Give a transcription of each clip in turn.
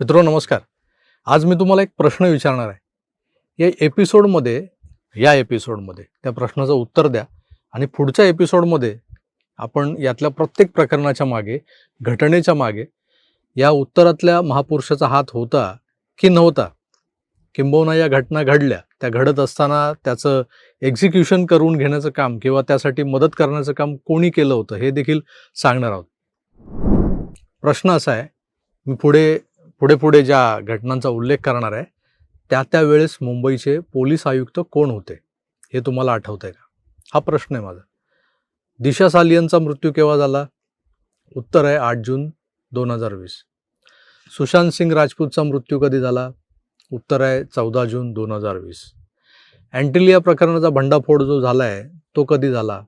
मित्रो नमस्कार. आज मी तुम्हाला एक प्रश्न विचारणार आहे. या एपिसोडमध्ये या एपिसोडमध्ये त्या प्रश्नाचं उत्तर द्या आणि पुढच्या एपिसोडमध्ये आपण यातल्या प्रत्येक प्रकरणाच्या मागे घटनेच्या मागे या उत्तरातल्या महापुरुषाचा हात होता की नव्हता किंबहुना या घटना घडल्या त्या घडत असताना त्याचं एक्झिक्युशन करून घेण्याचं काम किंवा त्यासाठी मदत करण्याचं काम कोणी केलं होतं हे देखील सांगणार आहोत. प्रश्न असा आहे मी पुढे पुढे पुढे ज्या घटनांचा उल्लेख करणार आहे त्या त्या वेळेस मुंबईचे पोलीस आयुक्त कोण होते हे तुम्हाला आठवत आहे का? हा प्रश्न आहे माझा. दिशा सालियनचा मृत्यू केव्हा झाला? उत्तर आहे आठ जून दोन हजार वीस. सुशांत सिंग राजपूतचा मृत्यू कधी झाला? उत्तर आहे चौदा जून दोन हजार वीस. अँटिलिया प्रकरणाचा भंडाफोड जो झाला आहे तो कधी झाला?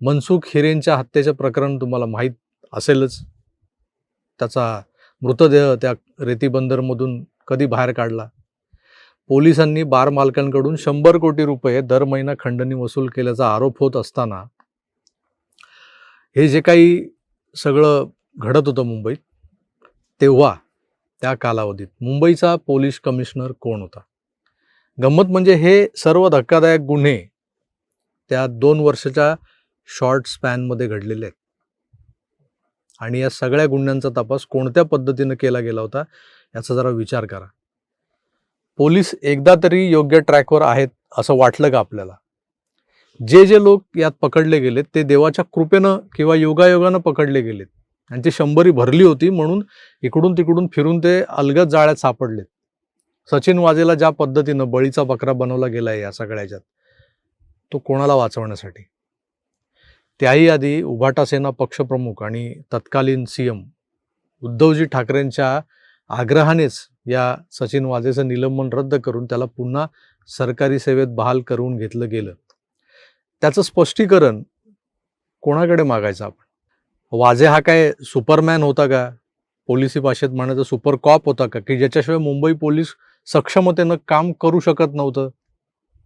मनसुख हिरेनच्या हत्येचं प्रकरण तुम्हाला माहीत असेलच. त्याचा मृतदेह त्या रेती बंदरमधून कधी बाहेर काढला? पोलिसांनी बार मालकांकडून शंभर कोटी रुपये दर महिना खंडणी वसूल केल्याचा आरोप होत असताना हे जे काही सगळं घडत होतं मुंबईत तेव्हा त्या कालावधीत मुंबईचा पोलीस कमिशनर कोण होता? गंमत म्हणजे हे सर्व धक्कादायक गुन्हे त्या दोन वर्षाच्या शॉर्ट स्पॅनमध्ये घडलेले आहेत. आणि या सगळ्या गुन्ह्यांचा तपास कोणत्या पद्धतीनं केला गेला होता याचा जरा विचार करा. पोलीस एकदा तरी योग्य ट्रॅकवर आहेत असं वाटलं का आपल्याला? जे जे लोक यात पकडले गेलेत ते देवाच्या कृपेनं किंवा योगायोगानं पकडले गेलेत. आणि ती शंभरी भरली होती म्हणून इकडून तिकडून फिरून ते अलगद जाळ्यात सापडलेत. सचिन वाजेला ज्या पद्धतीनं बळीचा बकरा बनवला गेलाय या सगळ्याच्यात तो कोणाला वाचवण्यासाठी? त्याही आधी उभाटा सेना पक्षप्रमुख आणि तत्कालीन सी एम उद्धवजी ठाकरेंच्या आग्रहानेच या सचिन वाजेचं निलंबन रद्द करून त्याला पुन्हा सरकारी सेवेत बहाल करून घेतलं गेलं. त्याचं स्पष्टीकरण कोणाकडे मागायचं आपण? वाजे हा काय सुपरमॅन होता का? पोलिसी भाषेत म्हणायचं सुपर कॉप होता का? की ज्याच्याशिवाय मुंबई पोलीस सक्षमतेनं काम करू शकत नव्हतं?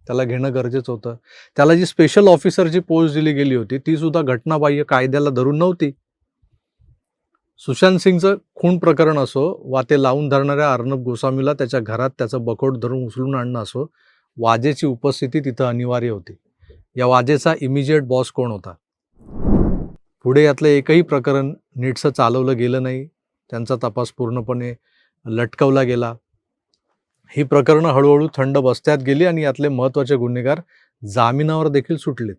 त्याला घेणं गरजेचं होतं. त्याला जी स्पेशल ऑफिसरची पोस्ट दिली गेली होती ती सुद्धा घटनाबाह्य कायद्याला धरून नव्हती. सुशांत सिंगचं खून प्रकरण असो वा ते लावून धरणाऱ्या अर्णब गोस्वामीला त्याच्या घरात त्याचं बकोट धरून उचलून आणणं असो वाजेची उपस्थिती तिथं अनिवार्य होती. या वाजेचा इमिजिएट बॉस कोण होता? पुढे यातलं एकही प्रकरण नीटसं चालवलं गेलं नाही. त्यांचा तपास पूर्णपणे लटकवला गेला. ही प्रकरणं हळूहळू थंड बस्त्यात गेली आणि यातले महत्त्वाचे गुन्हेगार जामिनावर देखील सुटलेत.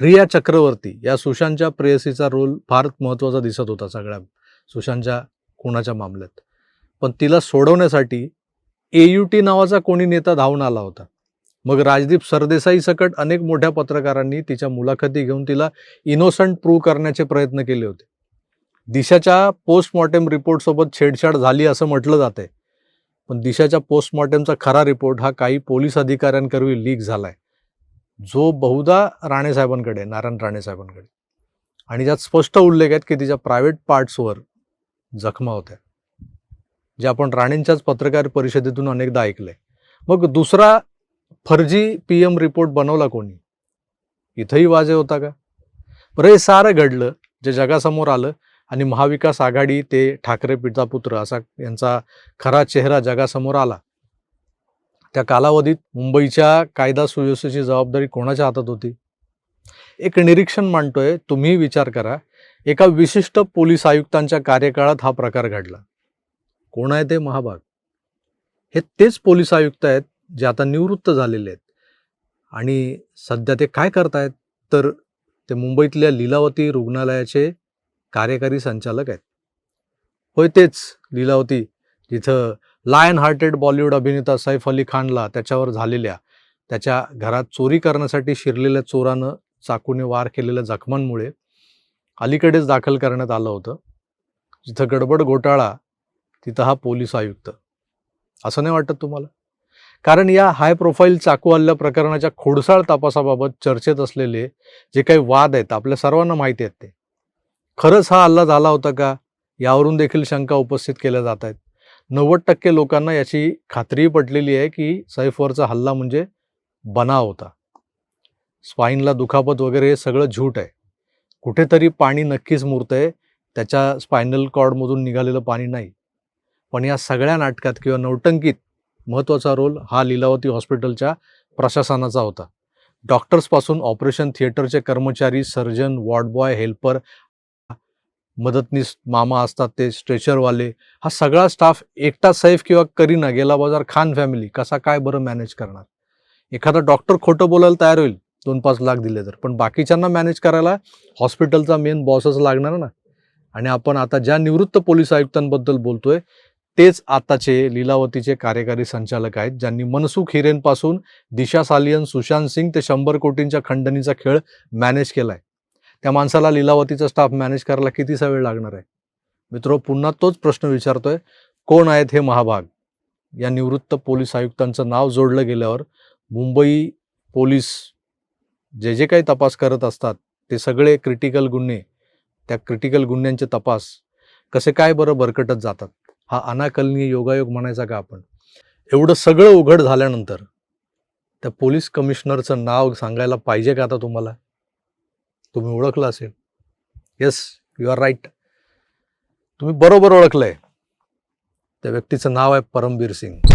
रिया चक्रवर्ती या सुशांतच्या प्रेयसीचा रोल फार महत्त्वाचा दिसत होता सगळ्या. सुशांतच्या खुनाच्या मामल्यात. पण तिला सोडवण्यासाठी ए यू टी नावाचा कोणी नेता धावून आला होता. मग राजदीप सरदेसाई सकट अनेक मोठ्या पत्रकारांनी तिच्या मुलाखती घेऊन तिला इनोसंट प्रूव्ह करण्याचे प्रयत्न केले होते. दिशाच्या पोस्टमॉर्टेम रिपोर्टसोबत छेडछाड झाली असं म्हटलं जातंय. पण दिशाच्या पोस्टमॉर्टमचा खरा रिपोर्ट हा काही पोलीस अधिकाऱ्यांकरवी लीक झालाय. जो बहुधा राणेसाहेबांकडे नारायण राणेसाहेबांकडे आणि ज्यात स्पष्ट उल्लेख आहेत की तिच्या प्रायव्हेट पार्ट्सवर जखमा होत्या. जे आपण राणेंच्याच पत्रकार परिषदेतून अनेकदा ऐकलंय. मग दुसरा फर्जी पी एम रिपोर्ट बनवला कोणी? इथंही वाजे होता का? बरं हे सारं घडलं जे जगासमोर आलं आणि महाविकास आघाडी ते ठाकरे पिता पुत्र असा यांचा खरा चेहरा जगासमोर आला. त्या कालावधीत मुंबईच्या कायदा सुव्यवस्थेची जबाबदारी कोणाच्या हातात होती? एक निरीक्षण मांडतोय तुम्ही विचार करा. एका विशिष्ट पोलीस आयुक्तांच्या कार्यकाळात हा प्रकार घडला. कोण आहे ते महाभाग? हे तेच पोलीस आयुक्त आहेत जे आता निवृत्त झालेले आहेत. आणि सध्या ते काय करतायत? तर ते मुंबईतल्या लीलावती रुग्णालयाचे कार्यकारी संचालक आहेत. होय तेच लीलावती जिथं लायन हार्टेड बॉलिवूड अभिनेता सैफ अली खानला त्याच्यावर झालेल्या त्याच्या घरात चोरी करण्यासाठी शिरलेल्या चोरानं चाकूने वार केलेल्या जखमांमुळे अलीकडेच दाखल करण्यात आलं होतं. जिथं गडबड घोटाळा तिथं हा पोलीस आयुक्त. असं नाही वाटत तुम्हाला? कारण या हाय प्रोफाईल चाकू हल्ल्या प्रकरणाच्या खोडसाळ तपासाबाबत चर्चेत असलेले जे काही वाद आहेत आपल्या सर्वांना माहिती आहेत ते. खरंच हा हल्ला झाला होता का? यावरून देखील शंका उपस्थित केल्या जात आहेत. नव्वद टक्के लोकांना याची खात्रीही पटलेली आहे की सैफवरचा हल्ला म्हणजे बनाव होता. स्पाईनला दुखापत वगैरे हे सगळं झूट आहे. कुठेतरी पाणी नक्कीच मुरतंय. त्याच्या स्पायनल कॉर्डमधून निघालेलं पाणी नाही. पण या सगळ्या नाटकात किंवा नौटंकीत महत्त्वाचा रोल हा लीलावती हॉस्पिटलच्या प्रशासनाचा होता. डॉक्टर्सपासून ऑपरेशन थिएटरचे कर्मचारी सर्जन वॉर्डबॉय हेल्पर मदतनीस मामा असतात ते स्ट्रेचरवाले. हा सगळा स्टाफ एकटा सैफ किंवा करीना गेला बाजार खान फॅमिली कसा काय बरं मॅनेज करणार? एखादा डॉक्टर खोटं बोलायला तयार होईल दोन पाच लाख दिले तर. पण बाकीच्यांना मॅनेज करायला हॉस्पिटलचा मेन बॉसच लागणार ना. आणि आपण आता ज्या निवृत्त पोलीस आयुक्तांबद्दल बोलतोय तेच आताचे लीलावतीचे कार्यकारी संचालक आहेत ज्यांनी मनसुख हिरेनपासून दिशा सालियन सुशांत सिंग ते शंभर कोटींच्या खंडणीचा खेळ मॅनेज केलाय. त्या माणसाला लीलावतीचा स्टाफ मॅनेज करायला कितीसा वेळ लागणार आहे? मित्रो पुन्हा तोच प्रश्न विचारतोय. कोण आहेत हे महाभाग? या निवृत्त पोलीस आयुक्तांचं नाव जोडलं गेल्यावर मुंबई पोलीस जे जे काही तपास करत असतात ते सगळे क्रिटिकल गुन्हे त्या क्रिटिकल गुन्ह्यांचे तपास कसे काय बरं बरकटत जातात? हा अनाकलनीय योगायोग म्हणायचा का आपण? एवढं सगळं उघड झाल्यानंतर त्या पोलीस कमिशनरचं नाव सांगायला पाहिजे का आता तुम्हाला? तुम्ही ओळखलं असेल. येस यू आर राईट तुम्ही बरोबर ओळखलंय. त्या व्यक्तीचं नाव आहे परमबीर सिंग.